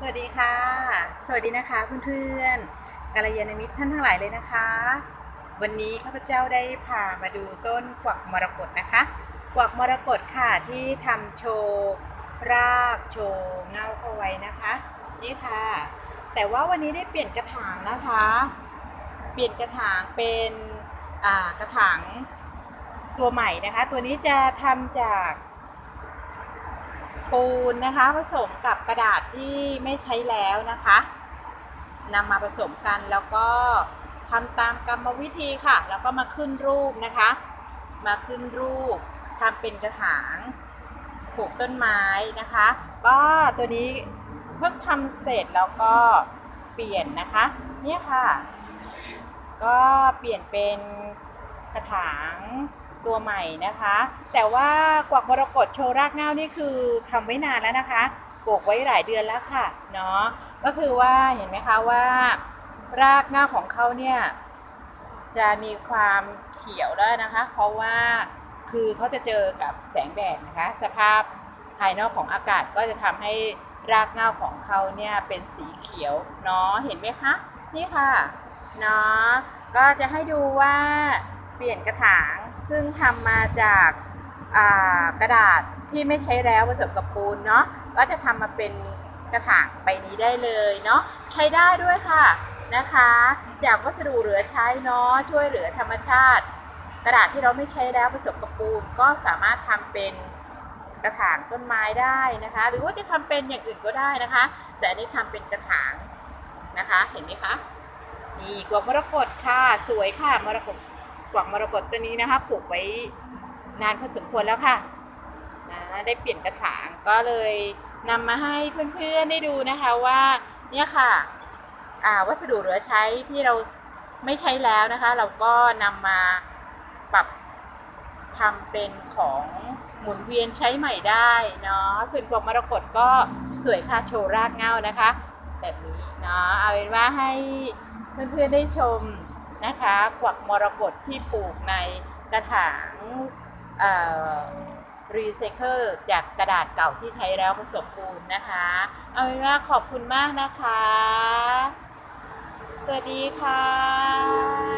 สวัสดีค่ะ สวัสดีนะคะเพื่อนๆกัลยาณมิตรท่านทั้งหลายเลยนะคะ วันนี้ข้าพเจ้าได้พามาดูต้นกวักมรกตนะคะ กวักมรกตค่ะที่ทำโชว์รากโชว์เงาเข้าไว้นะคะ นี่ค่ะ แต่ว่าวันนี้ได้เปลี่ยนกระถางนะคะ เปลี่ยนกระถางเป็นกระถางตัวใหม่นะคะ ตัวนี้จะทำจาก ปูนนะคะผสมกับกระดาษที่ไม่ใช้แล้วนะคะนำมาผสมกันแล้วก็ทำตามกรรมวิธีค่ะ แล้วก็มาขึ้นรูปนะคะ มาขึ้นรูปทำเป็นกระถางปลูกต้นไม้นะคะ ก็ตัวนี้เพิ่งทำเสร็จแล้วก็เปลี่ยนนะคะ เนี่ยค่ะ ก็เปลี่ยนเป็นกระถาง ตัวใหม่นะคะ แต่ว่ากวักมรกตโชว์รากเง้านี่คือทำไว้นานแล้วนะคะปลูกไว้หลายเดือนแล้วค่ะเนาะก็คือว่าเห็นไหมคะว่า รากเง้าของเขาเนี่ยจะมีความเขียวแล้วนะคะ เพราะว่าคือเขาจะเจอกับแสงแดดนะคะ สภาพภายนอกของอากาศก็จะทำให้รากเง้าของเขาเนี่ยเป็นสีเขียวเนาะเห็นไหมคะ นี่ค่ะเนาะก็จะให้ดูว่า เปลี่ยนกระถาง ซึ่งทำมาจากกระดาษที่ไม่ใช้แล้วผสมกับปูนเนาะก็จะทำมาเป็นกระถางใบนี้ได้เลยเนาะใช้ได้ด้วยค่ะนะคะ จากวัสดุเหลือใช้เนาะช่วยเหลือธรรมชาติ กระดาษที่เราไม่ใช้แล้วผสมกับปูนก็สามารถทำเป็นกระถางต้นไม้ได้นะคะ หรือว่าจะทำเป็นอย่างอื่นก็ได้นะคะ แต่อันนี้ทำเป็นกระถางนะคะ เห็นไหมคะนี่กวักมรกตค่ะ สวยค่ะมรกต กวักมรกตตัวนี้นะคะปลูกไว้นานพอสมควรแล้วค่ะนะได้เปลี่ยนกระถางก็เลยนำมาให้เพื่อนๆได้ดูนะคะว่าเนี่ยค่ะอ่าวัสดุเหลือใช้ที่เราไม่ใช้แล้วนะคะ เราก็นำมาปรับทำเป็นของหมุนเวียนใช้ใหม่ได้เนาะส่วนกวักมรกตก็สวยค่ะโชว์รากเงานะคะ แบบนี้เนาะเอาเป็นว่าให้เพื่อนๆได้ชม นะคะกวักมรกตที่ปลูกในกระถางรีไซเคิลจากกระดาษเก่าที่ใช้แล้วผสมปูนนะคะ เอาเป็นว่าขอบคุณมากนะคะ สวัสดีค่ะ